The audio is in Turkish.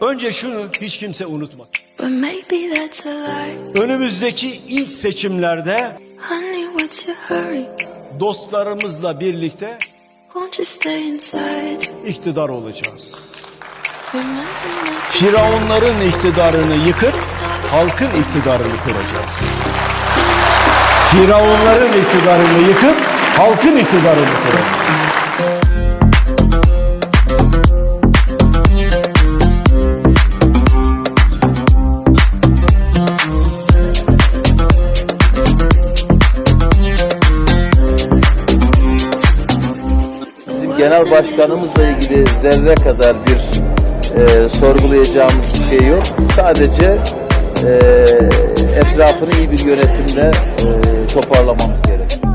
Önce şunu hiç kimse lie. Önümüzdeki ilk seçimlerde dostlarımızla birlikte iktidar olacağız. Firavunların iktidarını yıkıp halkın iktidarını kuracağız. Firavunların iktidarını yıkıp halkın iktidarını kuracağız. Genel başkanımızla ilgili zerre kadar bir e, sorgulayacağımız bir şey yok. Sadece e, etrafını iyi bir yönetimle e, toparlamamız gerekiyor.